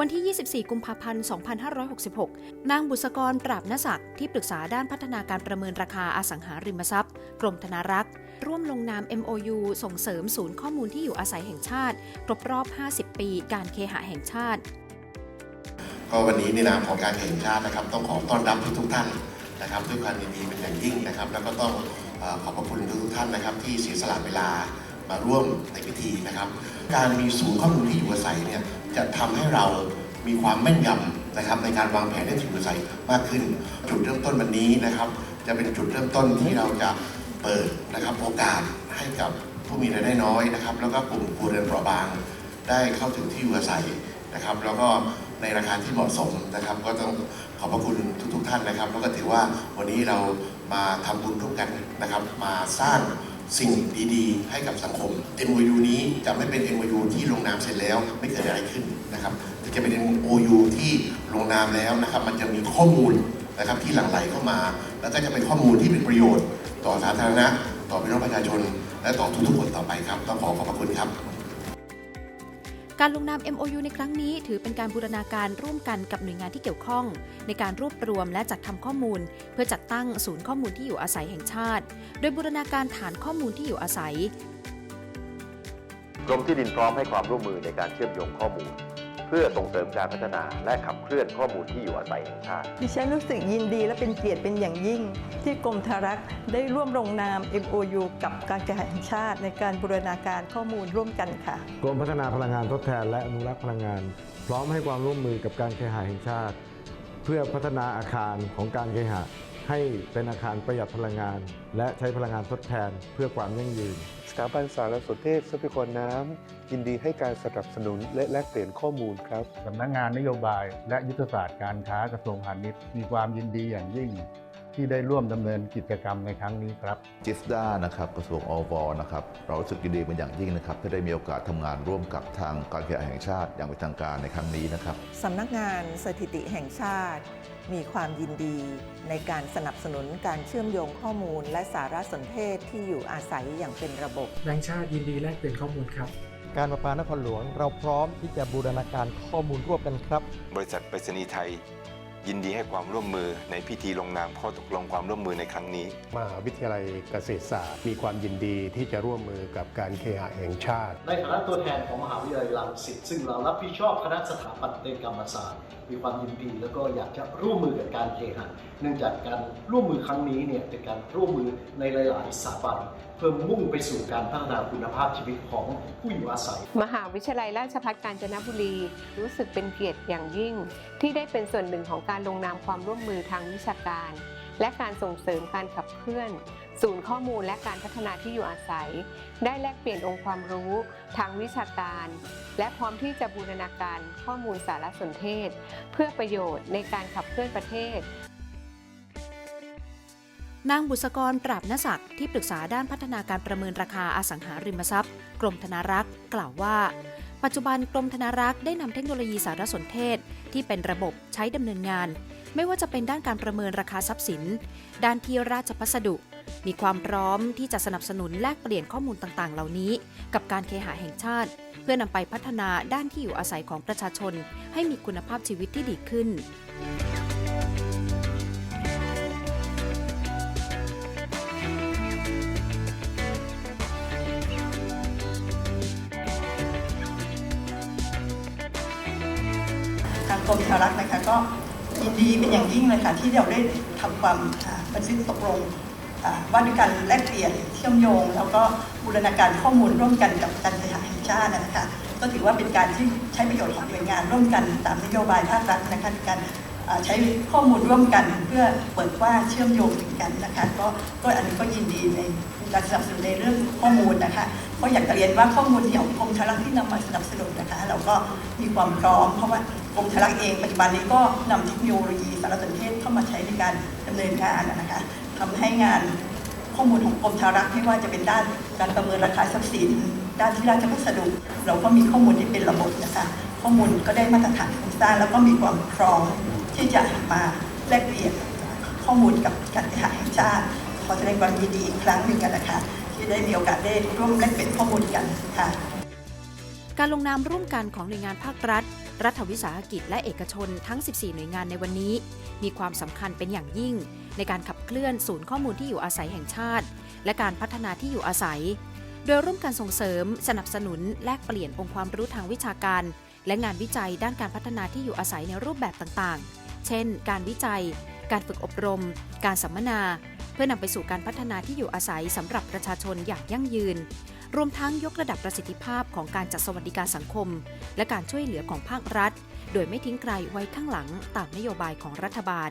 วันที่ 24 กุมภาพันธ์ 2566 นางบุษกรปราบนศักดิ์ที่ปรึกษาด้านพัฒนาการประเมินราคาอสังหาริมทรัพย์ กรมธนารักษ์ร่วมลงนาม MOU ส่งเสริมศูนย์ข้อมูลที่อยู่อาศัยแห่งชาติ ครบรอบ 50 ปีการเคหะแห่งชาติ ก็วันนี้ในนามของการแข่งชาตินะครับ ต้องขอต้อนรับทุกท่านนะครับด้วยความยินดีเป็นอย่างยิ่งนะครับ แล้วก็ต้องเอขอบพระคุณทุกๆท่านนะครับ ที่เสียสละเวลา มาร่วมในพิธีนะครับ การมีศูนย์ข้อมูลที่อยู่อาศัยเนี่ยจะทำให้เรามีความแม่นยำนะครับ ในการวางแผนในที่อยู่อาศัยมากขึ้น จุดเริ่มต้นวันนี้นะครับ จะเป็นจุดเริ่มต้นที่เราจะเปิดนะครับโอกาสให้กับผู้มีรายได้น้อยนะครับ แล้วก็กลุ่มครัวเรือนเปราะบาง ได้เข้าถึงที่อยู่อาศัยนะครับ แล้วก็ในราคาที่เหมาะสมนะครับ ก็ต้องขอบพระคุณทุกๆท่านนะครับ แล้วก็ถือว่าวันนี้เรามาทำบุญร่วมกันนะครับ มาสร้าง สิ่งดีๆ ให้กับสังคม MOU นี้จะไม่เป็น MOU ที่ลงนามเสร็จแล้วไม่เกิดอะไรขึ้นนะครับแต่จะเป็น MOU ที่ลงนามแล้วนะครับ มันจะมีข้อมูลนะครับที่หลั่งไหลเข้ามา แล้วก็จะเป็นข้อมูลที่เป็นประโยชน์ ต่อสาธารณะ ต่อพี่น้องประชาชน และต่อทุกๆคนต่อไปครับต้องขอขอบพระคุณครับ การลงนาม MOU ในครั้งนี้ถือเป็นการบูรณาการร่วมกันกับหน่วยงานที่เกี่ยวข้อง ในการรวบรวมและจัดทำข้อมูล เพื่อจัดตั้งศูนย์ข้อมูลที่อยู่อาศัยแห่งชาติ โดยบูรณาการฐานข้อมูลที่อยู่อาศัย กรมที่ดินพร้อมให้ความร่วมมือในการเชื่อมโยงข้อมูล พื่อส่งเสริมการพัฒนาและขับเคลื่อนข้อมูลที่อยู่อาศัยแห่งชาติ ดิฉันรู้สึกยินดีและเป็นเกียรติเป็นอย่างยิ่ง ที่กรมธารักษ์ได้ร่วมลงนาม MOU กับการแข่งขันแห่งชาติ ในการบูรณาการข้อมูลร่วมกันค่ะ กรมพัฒนาพลังงานทดแทนและอนุรักษ์พลังงาน พร้อมให้ความร่วมมือกับการเคหะแห่งชาติ เพื่อพัฒนาอาคารของการเคหะ ให้เป็นอาคารประหยัดพลังงาน และใช้พลังงานทดแทนเพื่อความยั่งยืน สถาบันสารสนเทศทรัพยากรน้ำยินดีให้การสนับสนุนและแลกเปลี่ยนข้อมูลครับ สำนักงานนโยบายและยุทธศาสตร์การค้ากระทรวงพาณิชย์ มีความยินดีอย่างยิ่ง ที่ได้ร่วมดำเนินกิจกรรมในครั้งนี้ครับ จิสดานะครับกระทรวงอวนะครับเรารู้สึกยินดีเป็นอย่างยิ่งนะครับที่ได้มีโอกาสทำงานร่วมกับทางการแข่งแห่งชาติอย่างเป็นทางการในครั้งนี้นะครับ สำนักงานสถิติแห่งชาติ มีความยินดีในการสนับสนุนการเชื่อมโยงข้อมูล และสารสนเทศที่อยู่อาศัยอย่างเป็นระบบ แบงค์ชาติยินดีแลกเปลี่ยนข้อมูลครับ การประปานครหลวงเราพร้อมที่จะบูรณาการข้อมูลร่วมกันครับ บริษัทไปรษณีย์ไทย ยินดีให้ความร่วมมือในพิธีลงนามข้อตกลงความร่วมมือในครั้งนี้ มหาวิทยาลัยเกษตรศาสตร์ มีความยินดีที่จะร่วมมือกับการเคหะแห่งชาติ ในฐานะตัวแทนของมหาวิทยาลัยรังสิตซึ่งเรารับผิดชอบคณะสถาปัตยกรรมศาสตร์ มีความยินดีแล้วก็อยากจะร่วมมือกับการเคหะเนื่องจากการร่วมมือครั้งนี้เนี่ยเป็นการร่วมมือในหลาย ๆ สถาบันเพื่อมุ่งไปสู่การพัฒนาคุณภาพชีวิตของผู้อยู่อาศัย มหาวิทยาลัยราชภัฏกาญจนบุรี รู้สึกเป็นเกียรติอย่างยิ่ง ที่ได้เป็นส่วนหนึ่งของการลงนามความร่วมมือทางวิชาการ และการส่งเสริมการขับเคลื่อน ศูนย์ข้อมูลและการพัฒนาที่อยู่อาศัย ได้แลกเปลี่ยนองค์ความรู้ทางวิชาการ และพร้อมที่จะบูรณาการข้อมูลสารสนเทศ เพื่อประโยชน์ในการขับเคลื่อนประเทศ นางบุษกรปราบนศักดิ์ที่ปรึกษาด้านพัฒนาการประเมินราคาอสังหาริมทรัพย์ กรมธนารักษ์กล่าวว่า ปัจจุบันกรมธนารักษ์ได้นำเทคโนโลยีสารสนเทศ ที่เป็นระบบใช้ดำเนินงาน ไม่ว่าจะเป็นด้านการประเมินราคาทรัพย์สิน ด้านที่ราชพัสดุ มีความพร้อมที่จะสนับสนุนแลกเปลี่ยนข้อมูลต่างๆ เหล่านี้ กับการเคหะแห่งชาติ เพื่อนำไปพัฒนาด้านที่อยู่อาศัยของประชาชน ให้มีคุณภาพชีวิตที่ดีขึ้น กรมธารักษ์นะคะก็ยินดีเป็นอย่างยิ่งเลยค่ะที่เราได้ทำความบันทึกตกลงว่าด้วยการแลกเปลี่ยนเชื่อมโยง แล้วก็บูรณาการข้อมูลร่วมกันกับการเคหะแห่งชาตินะคะก็ถือว่าเป็นการที่ใช้ประโยชน์ของหน่วยงานร่วมกันตามนโยบายภาครัฐนะคะในการใช้ข้อมูลร่วมกันเพื่อเปิดกว้างเชื่อมโยงถึงกันนะคะก็ก็อันนี้ก็ยินดีในการสนับสนุนในเรื่องข้อมูลนะคะก็อยากจะเรียนว่าข้อมูลที่ของกรมธารักษ์ที่นำมาสนับสนุนนะคะ เราก็มีความพร้อมเพราะว่า กรมธารักษ์เองปัจจุบันนี้ก็นำเทคโนโลยีสารสนเทศเข้ามาใช้ในการดำเนินงานนะคะทำให้งานข้อมูลของกรมธารักษ์ไม่ว่าจะเป็นด้านการประเมินราคาทรัพย์สิน ด้านที่ราชพัสดุ เราก็มีข้อมูลที่เป็นระบบนะคะข้อมูลก็ได้มาตรฐานโครงสร้างแล้วก็มีความพร้อมที่จะมาแลกเปลี่ยนข้อมูลกับการเคหะแห่งชาติ ขอแสดงความยินดีอีกครั้งหนึ่งกันนะคะที่ได้มีโอกาสได้ร่วมแลกเปลี่ยนข้อมูลกันค่ะการลงนามร่วมกันของหน่วยงานภาครัฐ รัฐวิสาหกิจและเอกชนทั้ง 14 หน่วยงานในวันนี้ มีความสำคัญเป็นอย่างยิ่ง ในการขับเคลื่อนศูนย์ข้อมูลที่อยู่อาศัยแห่งชาติ และการพัฒนาที่อยู่อาศัย โดยร่วมกันส่งเสริม สนับสนุน แลกเปลี่ยนองค์ความรู้ทางวิชาการ และงานวิจัยด้านการพัฒนาที่อยู่อาศัยในรูปแบบต่างๆ เช่น การวิจัย การฝึกอบรม การสัมมนา เพื่อนำไปสู่การพัฒนาที่อยู่อาศัยสำหรับประชาชนอย่างยั่งยืน รวมทั้งยกระดับประสิทธิภาพของการจัดสวัสดิการสังคม และการช่วยเหลือของภาครัฐ โดยไม่ทิ้งใครไว้ข้างหลังตามนโยบายของรัฐบาล